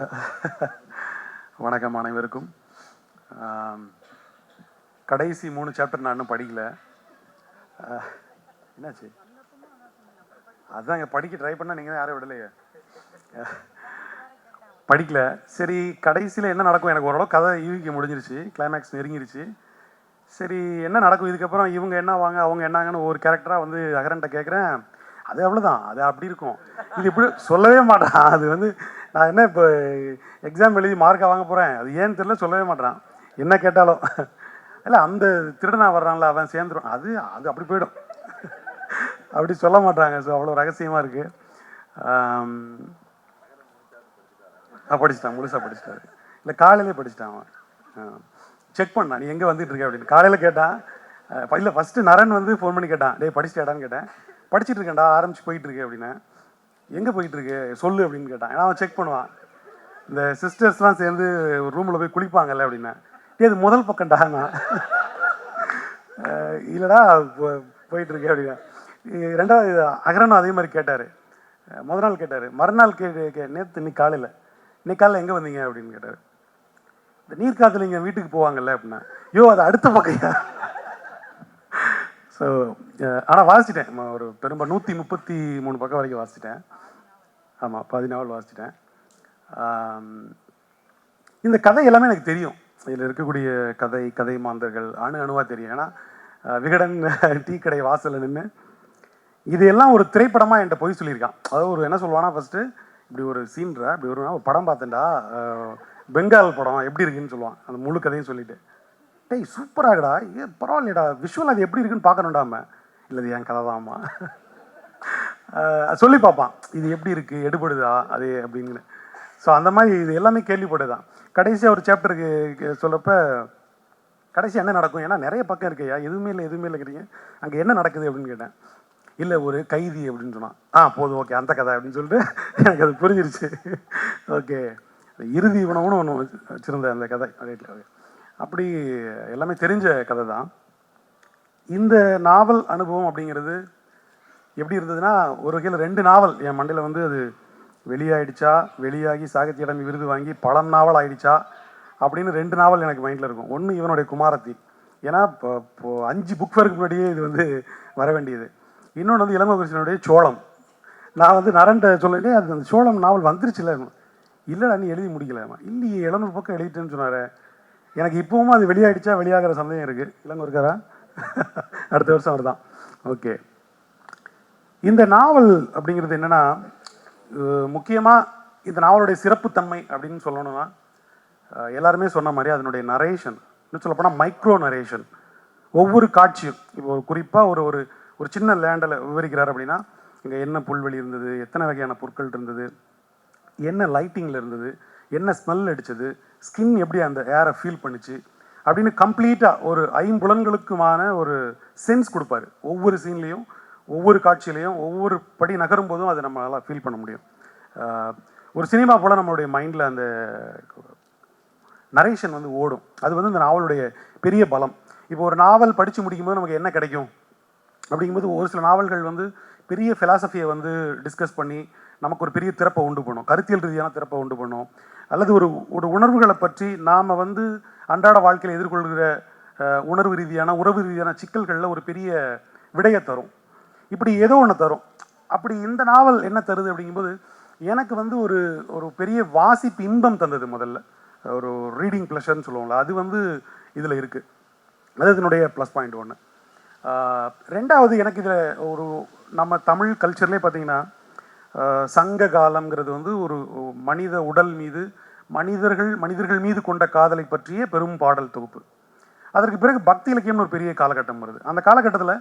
வணக்கம் அனைவருக்கும். கடைசி மூணு சாப்டர் நான் இன்னும் படிக்கல. என்னாச்சு? என்னாச்சு அதாங்க படிக்க ட்ரை பண்ணால் நீங்கள் யாரும் விடலையே. படிக்கல. சரி கடைசியில் என்ன நடக்கும்? எனக்கு ஓரளவு கதை யூகிக்க முடிஞ்சிருச்சு. கிளைமேக்ஸ் நெருங்கிருச்சு. சரி என்ன நடக்கும்? இதுக்கப்புறம் இவங்க என்ன வாங்க அவங்க என்னங்கன்னு ஒரு கேரக்டராக வந்து அகரன்ட்ட கேட்குறேன் அது அவ்வளோதான் அது அப்படி இருக்கும். இது இப்படி சொல்லவே மாட்டான். அது வந்து நான் என்ன இப்போ எக்ஸாம் எழுதி மார்க்காக வாங்க போகிறேன் அது ஏன்னு தெரியல சொல்லவே மாட்டான். என்ன கேட்டாலும். இல்லை அந்த திருடனா வர்றான்ல அவன் சேர்ந்துடும் அது அது அப்படி போயிடும். அப்படி சொல்ல மாட்டாங்க. ஸோ அவ்வளோ ரகசியமாக இருக்குது படிச்சிட்டான். முழுசாக படிச்சிட்டாரு. இல்லை காலையிலே படிச்சிட்டான் அவன். செக் பண்ணான் நீ எங்கே வந்துட்டு இருக்க அப்படின்னு. காலையில் கேட்டான். இல்லை ஃபஸ்ட்டு நரன் வந்து ஃபோன் பண்ணி கேட்டான். டேய் படிச்சிட்டாடான்னு கேட்டேன். படிச்சிட்டு இருக்கேன்டா ஆரம்பிச்சு போயிட்டு இருக்கு அப்படின்னு. எங்கே போயிட்டு இருக்கு சொல்லு அப்படின்னு கேட்டான். ஏன்னா அவன் செக் பண்ணுவான். இந்த சிஸ்டர்ஸ்லாம் சேர்ந்து ஒரு ரூமில் போய் குளிப்பாங்கல்ல அப்படின்னு. இது முதல் பக்கம்டா நான் இல்லைடா போ- போயிட்டு இருக்கேன் அப்படின்னா ரெண்டாவது அகரனும் அதே மாதிரி கேட்டார். முதல் நாள் கேட்டார். மறுநாள் கே கே நேற்று இன்னைக்கு காலையில். இன்னைக்கு காலையில் எங்கே வந்தீங்க அப்படின்னு கேட்டார். இந்த நீர்க்காத்துல இங்கே வீட்டுக்கு போவாங்கல்ல அப்படின்னா. யோ அது அடுத்த பக்கையா ஸோ ஆனால் வாசிச்சிட்டேன். ஒரு பெரும்பா நூற்றி முப்பத்தி மூணு பக்கம் வரைக்கும் வாசிச்சிட்டேன். ஆமாம் பதினாவல் வாசிச்சிட்டேன். இந்த கதை எல்லாமே எனக்கு தெரியும். இதில் இருக்கக்கூடிய கதை கதை மாந்தர்கள் அணு அணுவாக தெரியும். ஏன்னா விகடன் டீ கடை வாசலில் நின்று இதெல்லாம் ஒரு திரைப்படமாக என்கிட்ட போய் சொல்லியிருக்கான். அதாவது ஒரு என்ன சொல்லுவானா ஃபஸ்ட்டு இப்படி ஒரு சீன்றா இப்படி ஒரு படம் பார்த்தேன்டா பெங்கால் படம் எப்படி இருக்குன்னு சொல்லுவான். அந்த முழு கதையும் சொல்லிட்டு. டேய் சூப்பராகடா ஏ பரவாயில்லடா விஷுவல் அது எப்படி இருக்குன்னு பார்க்கணுண்டாம இல்லை அது என் கதை தான்மா சொல்லி பார்ப்பான். இது எப்படி இருக்குது எடுபடுதா? அது அப்படின்னு ஸோ அந்த மாதிரி இது எல்லாமே கேள்விப்படுதான் கடைசியாக ஒரு சாப்டருக்கு சொல்லப்போ கடைசி என்ன நடக்கும்? ஏன்னா நிறைய பக்கம் இருக்கையா எதுவுமே இல்லை எதுவுமே இல்லைங்கிறீங்க அங்கே என்ன நடக்குது அப்படின்னு கேட்டேன். இல்லை ஒரு கைதி அப்படின்னு சொன்னான். ஆ போதும் ஓகே அந்த கதை அப்படின்னு சொல்லிட்டு எனக்கு அது புரிஞ்சிருச்சு. ஓகே. இறுதி உணவுன்னு ஒன்று வச்சுருந்தேன் அந்த கதை. ரைட்டில் ஓகே அப்படி எல்லாமே தெரிஞ்ச கதை தான் இந்த நாவல் அனுபவம் அப்படிங்கிறது எப்படி இருந்ததுன்னா ஒரு வகையில் ரெண்டு நாவல் என் மண்டையில் வந்து அது வெளியாயிடுச்சா வெளியாகி சாகித்ய அகாடமி விருது வாங்கி பழம் நாவல் ஆயிடுச்சா அப்படின்னு ரெண்டு நாவல் எனக்கு மைண்டில் இருக்கும். ஒன்று இவனுடைய குமாரத்தி. ஏன்னா இப்போ இப்போ அஞ்சு புக் ஃபேருக்கு முன்னாடியே இது வந்து வர வேண்டியது. இன்னொன்று வந்து இளங்கோகிருஷ்ணனுடைய சோளம். நான் வந்து நரண்ட சொல்லிட்டு அது அந்த சோளம் நாவல் வந்துருச்சுல. இல்லைடா நீ எழுதி முடிக்கலாமா இல்லையே எழுநூறு பக்கம் எழுதிட்டேன்னு சொன்னார். எனக்கு இப்போவும் அது வெளியாயிடுச்சா வெளியாகிற சந்தேகம் இருக்குது இளங்கோ இருக்காரா அடுத்த வருஷம் அவர் தான் ஓகே இந்த நாவல் அப்படிங்கிறது என்னன்னா முக்கியமாக இந்த நாவலுடைய சிறப்புத்தன்மை அப்படின்னு சொல்லணும்னா எல்லாருமே சொன்ன மாதிரி அதனுடைய நரேஷன் இன்னும் சொல்லப்போனால் மைக்ரோ நரேஷன் ஒவ்வொரு காட்சியும். இப்போ ஒரு குறிப்பாக ஒரு ஒரு ஒரு சின்ன லேண்டில் விவரிக்கிறார் அப்படின்னா இங்கே என்ன புல்வெளி இருந்தது எத்தனை வகையான பொருட்கள் இருந்தது என்ன லைட்டிங்கில் இருந்தது என்ன ஸ்மெல் அடித்தது ஸ்கின் எப்படி அந்த ஏரை ஃபீல் பண்ணுச்சு அப்படின்னு கம்ப்ளீட்டாக ஒரு ஐம்புலன்களுக்குமான ஒரு சென்ஸ் கொடுப்பாரு. ஒவ்வொரு சீன்லேயும் ஒவ்வொரு காட்சியிலையும் ஒவ்வொரு படி நகரும் போதும் அதை நம்மளால் ஃபீல் பண்ண முடியும். ஒரு சினிமா போல் நம்மளுடைய மைண்டில் அந்த நரேஷன் வந்து ஓடும். அது வந்து இந்த நாவலுடைய பெரிய பலம். இப்போ ஒரு நாவல் படித்து முடிக்கும்போது நமக்கு என்ன கிடைக்கும்? அப்படிங்கும்போது ஒரு சில நாவல்கள் வந்து பெரிய ஃபிலாசபியை வந்து டிஸ்கஸ் பண்ணி நமக்கு ஒரு பெரிய திறப்பை உண்டு பண்ணும். கருத்தியல் ரீதியான திறப்பை உண்டு பண்ணும். அல்லது ஒரு ஒரு உணர்வுகளை பற்றி நாம் வந்து அன்றாட வாழ்க்கையில் எதிர்கொள்கிற உணர்வு ரீதியான உறவு ரீதியான சிக்கல்களில் ஒரு பெரிய விடையை தரும். இப்படி ஏதோ ஒன்று தரும். அப்படி இந்த நாவல் என்ன தருது அப்படிங்கும்போது எனக்கு வந்து ஒரு ஒரு பெரிய வாசிப்பு இன்பம் தந்தது முதல்ல. ஒரு ரீடிங் ப்ளஷர்னு சொல்லுவோம்ல அது வந்து இதில் இருக்குது அது இதனுடைய ப்ளஸ் பாயிண்ட் ஒன்று ரெண்டாவது எனக்கு இதில் ஒரு நம்ம தமிழ் கல்ச்சர்லேயே பார்த்தீங்கன்னா சங்க காலம்ங்கிறது வந்து ஒரு மனித உடல் மீது மனிதர்கள் மனிதர்கள் மீது கொண்ட காதலை பற்றிய பெரும் பாடல் தொகுப்பு. அதற்கு பிறகு பக்தி இலக்கியம்னு ஒரு பெரிய காலகட்டம் வருது. அந்த காலகட்டத்தில்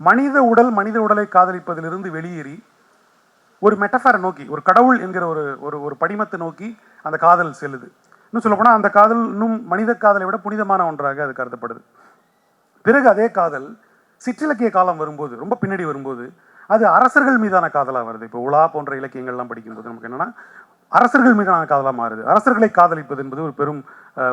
மனித உடல் மனித உடலை காதலிப்பதிலிருந்து வெளியேறி ஒரு மெட்டஃபாரை நோக்கி ஒரு கடவுள் என்கிற ஒரு ஒரு ஒரு படிமத்தை நோக்கி அந்த காதல் செல்லுது. இன்னும் சொல்லப்போனால் அந்த காதல் இன்னும் மனித காதலை விட புனிதமான ஒன்றாக அது கருதப்படுது. பிறகு அதே காதல் சிற்றிலக்கிய காலம் வரும்போது ரொம்ப பின்னாடி வரும்போது அது அரசர்கள் மீதான காதலாக வருது. இப்போ உலா போன்ற இலக்கியங்கள்லாம் படிக்கும்போது நமக்கு என்னன்னா அரசர்கள் மீதான காதலாக மாறுது. அரசர்களை காதலிப்பது என்பது ஒரு பெரும்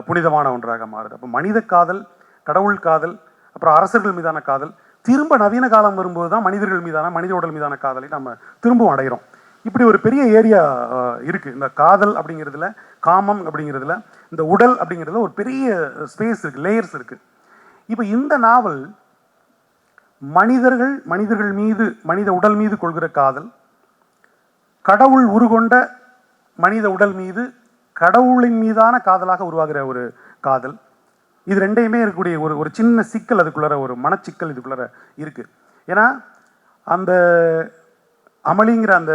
புனிதமான ஒன்றாக மாறுது. அப்போ மனித காதல் கடவுள் காதல் அப்புறம் அரசர்கள் மீதான காதல் திரும்ப நவீன காலம் வரும்போது தான் மனிதர்கள் மீதான மனித உடல் மீதான காதலை நம்ம திரும்பவும் அடைகிறோம் இப்படி ஒரு பெரிய ஏரியா இருக்கு. இந்த காதல் அப்படிங்கிறதுல காமம் அப்படிங்கிறதுல இந்த உடல் அப்படிங்கிறதுல ஒரு பெரிய ஸ்பேஸ் இருக்கு லேயர்ஸ் இருக்கு. இப்போ இந்த நாவல் மனிதர்கள் மனிதர்கள் மீது மனித உடல் மீது கொள்கிற காதல் கடவுள் உருகொண்ட மனித உடல் மீது கடவுளின் மீதான காதலாக உருவாகிற ஒரு காதல். இது ரெண்டையுமே இருக்கக்கூடிய ஒரு ஒரு சின்ன சிக்கல் அதுக்குள்ளார ஒரு மனச்சிக்கல் இதுக்குள்ளார இருக்கு. ஏன்னா அந்த அமளிங்கிற அந்த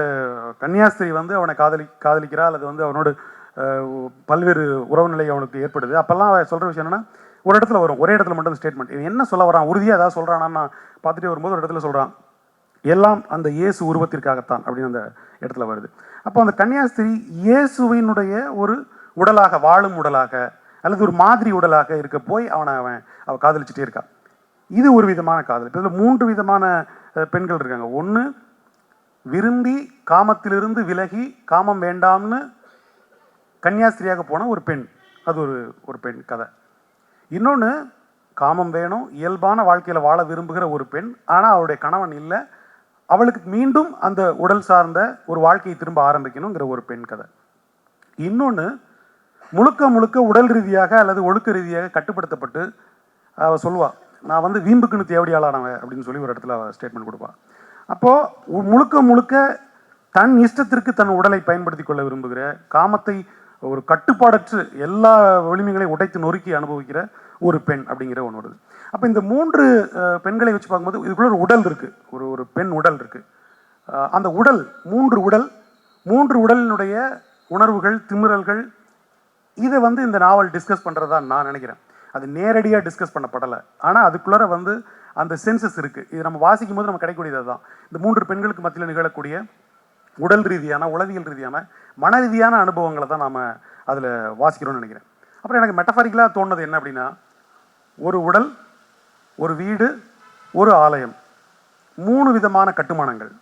கன்னியாஸ்திரி வந்து அவனை காதலி காதலிக்கிறா அல்லது வந்து அவனோடு பல்வேறு உறவு நிலை அவனுக்கு ஏற்படுது. அப்போல்லாம் அவன் சொல்கிற விஷயம் என்னென்னா ஒரு இடத்துல வரும் ஒரே இடத்துல மட்டும் ஸ்டேட்மெண்ட் இவன் என்ன சொல்ல வரான்? உறுதியாக ஏதாவது சொல்கிறானான்னு நான் பார்த்துட்டே வரும்போது ஒரு இடத்துல சொல்கிறான் எல்லாம் அந்த இயேசு உருவத்திற்காகத்தான் அப்படின்னு அந்த இடத்துல வருது. அப்போ அந்த கன்னியாஸ்திரி இயேசுவினுடைய ஒரு உடலாக வாழும் உடலாக அல்லது ஒரு மாதிரி உடலாக இருக்க போய் அவனை அவன் அவள் காதலிச்சுட்டே இருக்கா. இது ஒரு விதமான காதல். இப்போ இதில் மூன்று விதமான பெண்கள் இருக்காங்க. ஒன்று விரும்பி காமத்திலிருந்து விலகி காமம் வேண்டாம்னு கன்னியாஸ்திரியாக போன ஒரு பெண். அது ஒரு ஒரு பெண் கதை. இன்னொன்று காமம் வேணும் இயல்பான வாழ்க்கையில் வாழ விரும்புகிற ஒரு பெண் ஆனால் அவருடைய கணவன் இல்லை அவளுக்கு மீண்டும் அந்த உடல் சார்ந்த ஒரு வாழ்க்கையை திரும்ப ஆரம்பிக்கணுங்கிற ஒரு பெண் கதை. இன்னொன்று முழுக்க முழுக்க உடல் ரீதியாக அல்லது ஒழுக்க ரீதியாக கட்டுப்படுத்தப்பட்டு அவள் சொல்லுவாள் நான் வந்து வீம்புக்குன்னு தேவடியாளானவன் அப்படின்னு சொல்லி ஒரு இடத்துல அவள் ஸ்டேட்மெண்ட் கொடுப்பாள் அப்போது முழுக்க முழுக்க தன் இஷ்டத்திற்கு தன் உடலை பயன்படுத்தி கொள்ள விரும்புகிற காமத்தை ஒரு கட்டுப்பாடற்று எல்லா வலிமைகளையும் உடைத்து நொறுக்கி அனுபவிக்கிற ஒரு பெண் அப்படிங்கிற ஒன்று வருது. அப்போ இந்த மூன்று பெண்களை வச்சு பார்க்கும்போது இதுக்குள்ள ஒரு உடல் இருக்கு. ஒரு ஒரு பெண் உடல் இருக்கு. அந்த உடல் மூன்று உடல் மூன்று உடலினுடைய உணர்வுகள் திமிரல்கள் இதை வந்து இந்த நாவல் டிஸ்கஸ் பண்ணுறதா நான் நினைக்கிறேன். அது நேரடியாக டிஸ்கஸ் பண்ணப்படலை. ஆனால் அதுக்குள்ளார வந்து அந்த சென்சஸ் இருக்குது இது நம்ம வாசிக்கும் போது நம்ம கிடைக்கக்கூடியது தான் இந்த மூன்று பெண்களுக்கு மத்தியில் நிகழக்கூடிய உடல் ரீதியான உளவியல் ரீதியான மன ரீதியான அனுபவங்களை தான் நாம் அதில் வாசிக்கிறோம்னு நினைக்கிறேன். அப்புறம் எனக்கு மெட்டஃபாரிக்கலாக தோணுது என்ன அப்படின்னா ஒரு உடல் ஒரு வீடு ஒரு ஆலயம் மூணு விதமான கட்டுமானங்கள்.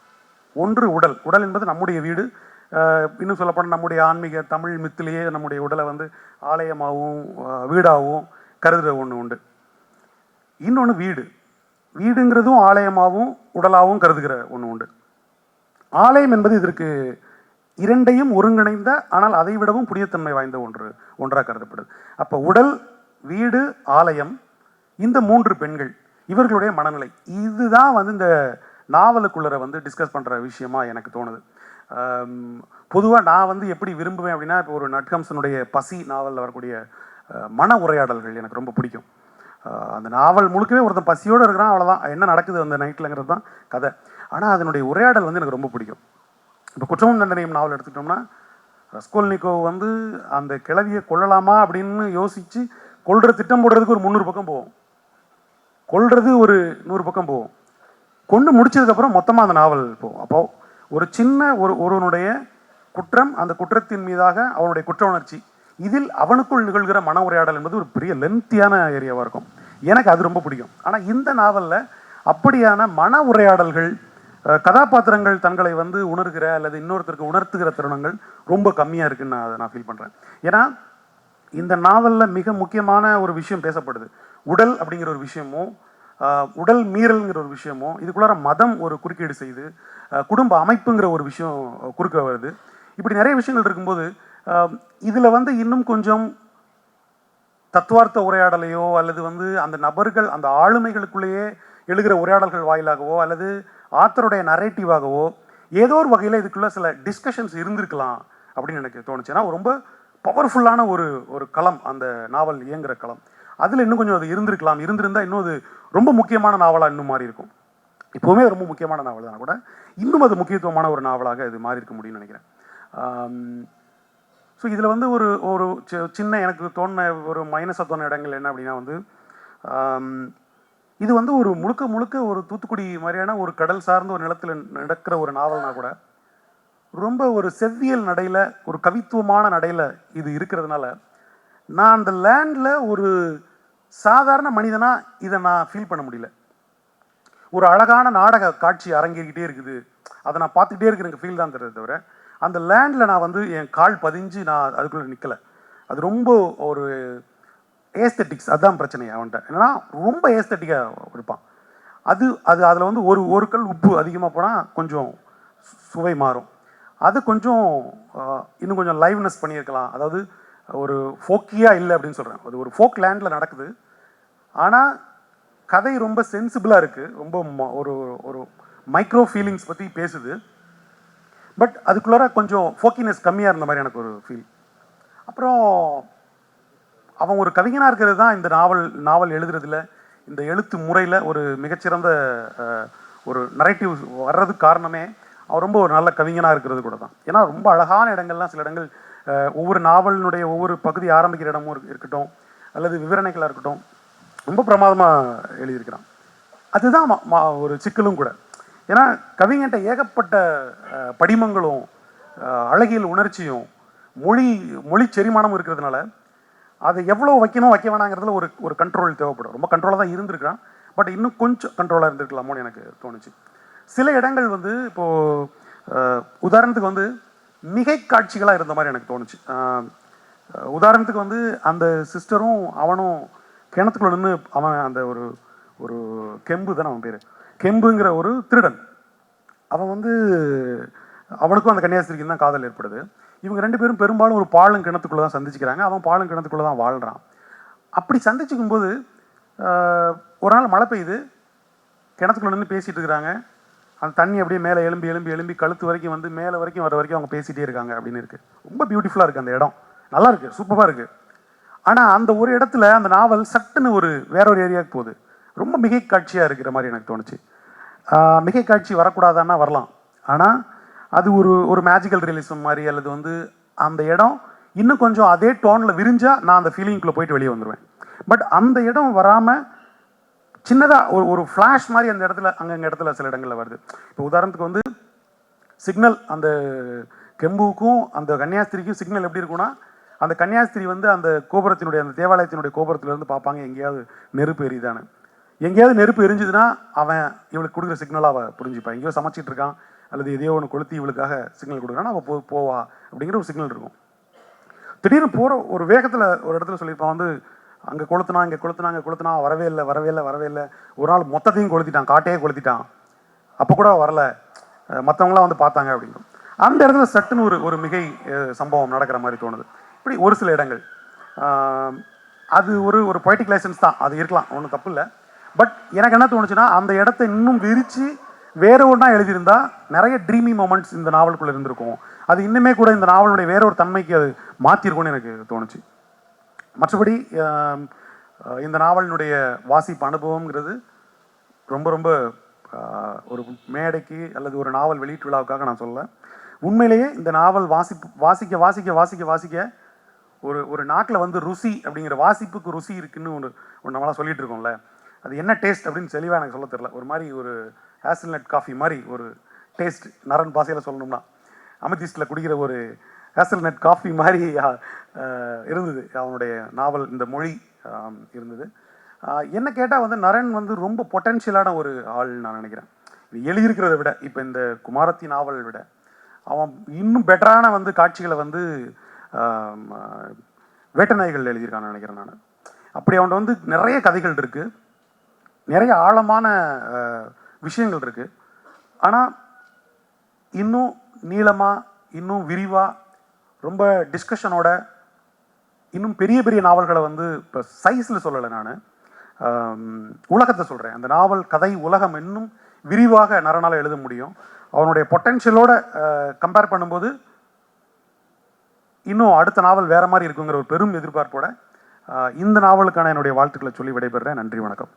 ஒன்று உடல். உடல் என்பது நம்முடைய வீடு. இன்னும் சொல்லப்போனால் நம்முடைய ஆன்மீக தமிழ் மித்திலேயே நம்முடைய உடலை வந்து ஆலயமாகவும் வீடாகவும் கருதுகிற ஒன்று உண்டு. இன்னொன்று வீடு. வீடுங்கிறதும் ஆலயமாகவும் உடலாகவும் கருதுகிற ஒன்று உண்டு. ஆலயம் என்பது இதற்கு இரண்டையும் ஒருங்கிணைந்த ஆனால் அதை விடவும் புனிதத்தன்மை வாய்ந்த ஒன்று ஒன்றாக கருதப்படுது. அப்போ உடல் வீடு ஆலயம் இந்த மூன்று பெண்கள் இவர்களுடைய மனநிலை. இதுதான் வந்து இந்த நாவலுக்குள்ளர வந்து டிஸ்கஸ் பண்ணுற விஷயமா எனக்கு தோணுது. பொதுவாக நான் வந்து எப்படி விரும்புவேன் அப்படின்னா இப்போ ஒரு நட்கம்சனுடைய பசி நாவலில் வரக்கூடிய மன உரையாடல்கள் எனக்கு ரொம்ப பிடிக்கும். அந்த நாவல் முழுக்கவே ஒருத்தன் பசியோடு இருக்கிறான் அவ்வளோதான் என்ன நடக்குது அந்த நைட்டில்ங்கிறது தான் கதை. ஆனால் அதனுடைய உரையாடல் வந்து எனக்கு ரொம்ப பிடிக்கும். இப்போ குற்றமும் தண்டனையும் நாவல் எடுத்துக்கிட்டோம்னா ரஸ்கோல்னிகோ வந்து அந்த கிழவியை கொல்லலாமா அப்படின்னு யோசித்து கொள்கிற திட்டம் போடுறதுக்கு ஒரு முந்நூறு பக்கம் போகும் கொள்வது ஒரு நூறு பக்கம் போகும். கொண்டு முடிச்சதுக்கப்புறம் மொத்தமாக அந்த நாவல் போகும். அப்போது ஒரு சின்ன ஒரு ஒருவனுடைய குற்றம் அந்த குற்றத்தின் மீதாக அவனுடைய குற்ற உணர்ச்சி இதில் அவனுக்குள் நிகழ்கிற மன உரையாடல் என்பது ஒரு பெரிய லென்த்தியான ஏரியாவாக இருக்கும். எனக்கு அது ரொம்ப பிடிக்கும். ஆனால் இந்த நாவலில் அப்படியான மன உரையாடல்கள் கதாபாத்திரங்கள் தங்களை வந்து உணர்கிற அல்லது இன்னொருத்தருக்கு உணர்த்துகிற தருணங்கள் ரொம்ப கம்மியாக இருக்குன்னு நான் அதை நான் ஃபீல் பண்ணுறேன் ஏன்னா இந்த நாவலில் மிக முக்கியமான ஒரு விஷயம் பேசப்படுது. உடல் அப்படிங்கிற ஒரு விஷயமும் உடல் மீறல்ங்கிற ஒரு விஷயமும் இதுக்குள்ளார மதம் ஒரு குறுக்கீடு செய்து குடும்ப அமைப்புங்கிற ஒரு விஷயம் குறுக்க வருது. இப்படி நிறைய விஷயங்கள் இருக்கும்போது இதில் வந்து இன்னும் கொஞ்சம் தத்துவார்த்த உரையாடலையோ அல்லது வந்து அந்த நபர்கள் அந்த ஆளுமைகளுக்குள்ளேயே எழுகிற உரையாடல்கள் வாயிலாகவோ அல்லது ஆத்தருடைய நரேட்டிவாகவோ ஏதோ ஒரு வகையில் இதுக்குள்ளே சில டிஸ்கஷன்ஸ் இருந்திருக்கலாம் அப்படின்னு எனக்கு தோணுச்சு. ஏன்னா ரொம்ப பவர்ஃபுல்லான ஒரு ஒரு களம் அந்த நாவல் இயங்குகிற களம். அதில் இன்னும் கொஞ்சம் அது இருந்திருக்கலாம். இருந்திருந்தால் இன்னும் அது ரொம்ப முக்கியமான நாவலாக இன்னும் மாறி இருக்கும் இப்போவுமே ரொம்ப முக்கியமான நாவல் தான் கூட? இன்னும் அது முக்கியத்துவமான ஒரு நாவலாக இது மாறி இருக்க முடியும்னு நினைக்கிறேன். ஸோ இதில் வந்து ஒரு ஒரு சி- சின்ன எனக்கு தோணுன ஒரு மைனஸாக தோணுன இடங்கள் என்ன அப்படின்னா வந்து இது வந்து ஒரு முழுக்க முழுக்க ஒரு தூத்துக்குடி மாதிரியான ஒரு கடல் சார்ந்த ஒரு நிலத்தில் நடக்கிற ஒரு நாவல்னா கூட ரொம்ப ஒரு செவ்வியல் நடையில் ஒரு கவித்துவமான நடையில் இது இருக்கிறதுனால நான் அந்த லேண்டில் ஒரு சாதாரண மனிதனாக இதை நான் ஃபீல் பண்ண முடியல. ஒரு அழகான நாடக காட்சி அரங்கேறிக்கிட்டே இருக்குது. அதை நான் பார்த்துக்கிட்டே இருக்கிற எனக்கு ஃபீல் தான் தெரியுது தவிர அந்த லேண்டில் நான் வந்து என் கால் பதிஞ்சு நான் அதுக்குள்ளே நிற்கலை அது ரொம்ப ஒரு ஏஸ்தட்டிக்ஸ் அதுதான் பிரச்சனை அவன்கிட்ட. என்னன்னா ரொம்ப ஏஸ்தட்டிக்காக இருப்பான். அது அது அதில் வந்து ஒரு ஒரு கல் உப்பு அதிகமாக போனால் கொஞ்சம் சு- சுவை மாறும். அது கொஞ்சம் இன்னும் கொஞ்சம் லைவ்னஸ் பண்ணியிருக்கலாம். அதாவது ஒரு ஃபோக்கியாக இல்லை அப்படின்னு சொல்கிறேன் அது ஒரு ஃபோக் லேண்டில் நடக்குது. ஆனால் கதை ரொம்ப சென்சிபிளாக இருக்குது ரொம்ப ம- ஒரு ஒரு மைக்ரோ ஃபீலிங்ஸ் பற்றி பேசுது. பட் அதுக்குள்ளார கொஞ்சம் ஃபோக்கினஸ் கம்மியாக இருந்த மாதிரி எனக்கு ஒரு ஃபீல். அப்புறம் அவன் ஒரு கவிஞனாக இருக்கிறது தான் இந்த நாவல் நாவல் எழுதுறதுல இந்த எழுத்து முறையில் ஒரு மிகச்சிறந்த ஒரு நரேட்டிவ் வர்றதுக்கு காரணமே அவன் ரொம்ப ஒரு நல்ல கவிஞனாக இருக்கிறது கூட தான். ஏன்னா ரொம்ப அழகான இடங்கள்லாம் சில இடங்கள் ஒவ்வொரு நாவலினுடைய ஒவ்வொரு பகுதி ஆரம்பிக்கிற இடமும் இருக்கட்டும் அல்லது விவரணைகளாக இருக்கட்டும் ரொம்ப பிரமாதமாக எழுதியிருக்கிறான். அதுதான் ஒரு சிக்கலும் கூட. ஏன்னா கவிஞன்ட்ட ஏகப்பட்ட படிமங்களும் அழகியல் உணர்ச்சியும் மொழி மொழி செரிமானமும் இருக்கிறதுனால அதை எவ்வளோ வைக்கணும் வைக்க வேணாங்கிறதுல ஒரு ஒரு கண்ட்ரோல் தேவைப்படும். ரொம்ப கண்ட்ரோலாக தான் இருந்திருக்கிறான். பட் இன்னும் கொஞ்சம் கண்ட்ரோலாக இருந்திருக்கலாமோன்னு எனக்கு தோணுச்சு. சில இடங்கள் வந்து இப்போது உதாரணத்துக்கு வந்து மிகை காட்சிகளாக இருந்த மாதிரி எனக்கு தோணுச்சு. உதாரணத்துக்கு வந்து அந்த சிஸ்டரும் அவனும் கிணத்துக்குள்ள நின்று அவன் அந்த ஒரு ஒரு கெம்பு தானே அவன் பேர். கெம்புங்கிற ஒரு திருடன். அவன் வந்து அவனுக்கும் அந்த கன்னியாஸ்திரிக்கும் தான் காதல் ஏற்படுது. இவங்க ரெண்டு பேரும் பெரும்பாலும் ஒரு பாலம் கிணத்துக்குள்ளே தான் சந்திச்சுக்கிறாங்க. அவன் பாலம் கிணத்துக்குள்ளே தான் வாழ்கிறான் அப்படி சந்திச்சுக்கும்போது ஒரு நாள் மழை பெய்யுது. கிணத்துக்குள்ள நின்று பேசிகிட்டு இருக்கிறாங்க. அந்த தண்ணி அப்படியே மேலே எலும்பி எலும்பி எலும்பி கழுத்து வரைக்கும் வந்து மேலே வரைக்கும் வர வரைக்கும் அவங்க பேசிகிட்டே இருக்காங்க அப்படின்னு இருக்குது ரொம்ப பியூட்டிஃபுல்லாக இருக்குது அந்த இடம். நல்லா இருக்குது சூப்பராக இருக்குது ஆனால் அந்த ஒரு இடத்துல அந்த நாவல் சட்டுன்னு ஒரு வேற ஒரு ஏரியாவுக்கு போகுது. ரொம்ப மிகை காட்சியாக இருக்கிற மாதிரி எனக்கு தோணுச்சு. மிகை காட்சி வரக்கூடாதான்னா வரலாம். ஆனால் அது ஒரு ஒரு மேஜிக்கல் ரியலிசம் மாதிரி அல்லது வந்து அந்த இடம் இன்னும் கொஞ்சம் அதே டோனில் விரிஞ்சால் நான் அந்த ஃபீலிங்குள்ளே போயிட்டு வெளியே வந்துடுவேன் பட் அந்த இடம் வராமல் சின்னதாக ஒரு ஒரு ஃப்ளாஷ் மாதிரி அந்த இடத்துல அங்கங்கே இடத்துல சில இடங்களில் வருது. இப்போ உதாரணத்துக்கு வந்து சிக்னல் அந்த கெம்புக்கும் அந்த கன்னியாஸ்திரிக்கும் சிக்னல் எப்படி இருக்கும்னா அந்த கன்னியாஸ்திரி வந்து அந்த கோபுரத்தினுடைய அந்த தேவாலயத்தினுடைய கோபுரத்துல இருந்து பார்ப்பாங்க எங்கேயாவது நெருப்பு எரியுதான்னு. எங்கேயாவது நெருப்பு எரிஞ்சுதுன்னா அவன் இவளுக்கு கொடுக்குற சிக்னலாக அவள் புரிஞ்சுப்பான். எங்கேயோ சமைச்சிட்டு இருக்கான் அல்லது எதையோ ஒன்று கொளுத்தி இவளுக்காக சிக்னல் கொடுக்குறான்னா அவள் போ போவா அப்படிங்கிற ஒரு சிக்னல் இருக்கும். திடீர்னு போகிற ஒரு வேகத்தில் ஒரு இடத்துல சொல்லியிருப்பான் வந்து அங்கே கொளுத்துனா இங்கே கொளுத்துனா அங்கே கொளுத்துனா வரவே இல்லை வரவே இல்லை வரவே இல்லை. ஒரு நாள் மொத்தத்தையும் கொளுத்திட்டான் காட்டையே கொளுத்திட்டான். அப்போ கூட வரல. மற்றவங்களாம் வந்து பார்த்தாங்க அப்படின்னு அந்த இடத்துல சட்டுன்னு ஒரு ஒரு மிகை சம்பவம் நடக்கிற மாதிரி தோணுது. இப்படி ஒரு சில இடங்கள். அது ஒரு ஒரு பொய்டிக் லைசன்ஸ் தான். அது இருக்கலாம் ஒன்றும் தப்பு இல்லை. பட் எனக்கு என்ன தோணுச்சுன்னா அந்த இடத்த இன்னும் விரித்து வேற ஒன்றா எழுதியிருந்தா நிறைய ட்ரீமி மொமெண்ட்ஸ் இந்த நாவலுக்குள்ளே இருந்திருக்கும். அது இன்னுமே கூட இந்த நாவலுடைய வேற ஒரு தன்மைக்கு அது மாற்றிருக்கும்னு எனக்கு தோணுச்சு. மற்றபடி இந்த நாவலினுடைய வாசிப்பு அனுபவம்ங்கிறது ரொம்ப ரொம்ப ஒரு மேடைக்கு அல்லது ஒரு நாவல் வெளியீட்டு விழாவுக்காக நான் சொல்ல உண்மையிலேயே இந்த நாவல் வாசிப்பு வாசிக்க வாசிக்க வாசிக்க வாசிக்க ஒரு ஒரு நாக்கில் வந்து ருசி அப்படிங்கிற வாசிப்புக்கு ருசி இருக்குன்னு ஒன்று ஒன்று நம்மளாம் சொல்லிட்டு இருக்கோம்ல. அது என்ன டேஸ்ட் அப்படின்னு தெளிவாக எனக்கு சொல்ல தெரில ஒரு மாதிரி ஒரு ஹேசல்நட் காஃபி மாதிரி ஒரு டேஸ்ட் நரன் பாசையில் சொல்லணும்னா அமதிஸ்டில் குடிக்கிற ஒரு ஹேசல்நட் காஃபி மாதிரி இருந்தது. அவனுடைய நாவல் இந்த மொழி இருந்தது. என்ன கேட்டால் வந்து நரன் வந்து ரொம்ப பொட்டென்ஷியலான ஒரு ஆள் நான் நினைக்கிறேன். எழுதியிருக்கிறத விட இப்போ இந்த குமாரத்தி நாவல் விட அவன் இன்னும் பெட்டரான வந்து காட்சிகளை வந்து வேட்ட நாய்கள் எழுதியிருக்கான்னு நினைக்கிறேன் நான். அப்படி அவன்கிட்ட வந்து நிறைய கதைகள் இருக்குது நிறைய ஆழமான விஷயங்கள் இருக்குது ஆனால் இன்னும் நீளமாக இன்னும் விரிவாக ரொம்ப டிஸ்கஷனோட இன்னும் பெரிய பெரிய நாவல்களை வந்து இப்போ சைஸில் சொல்லலை நான். உலகத்தை சொல்கிறேன் அந்த நாவல் கதை உலகம் இன்னும் விரிவாக நரனால் எழுத முடியும். அவனுடைய பொட்டென்ஷியலோட கம்பேர் பண்ணும்போது இன்னும் அடுத்த நாவல் வேற மாதிரி இருக்குங்கிற ஒரு பெரும் எதிர்பார்ப்போட இந்த நாவலுக்கான என்னுடைய வாழ்த்துக்களை சொல்லி விடைபெறுறேன். நன்றி வணக்கம்.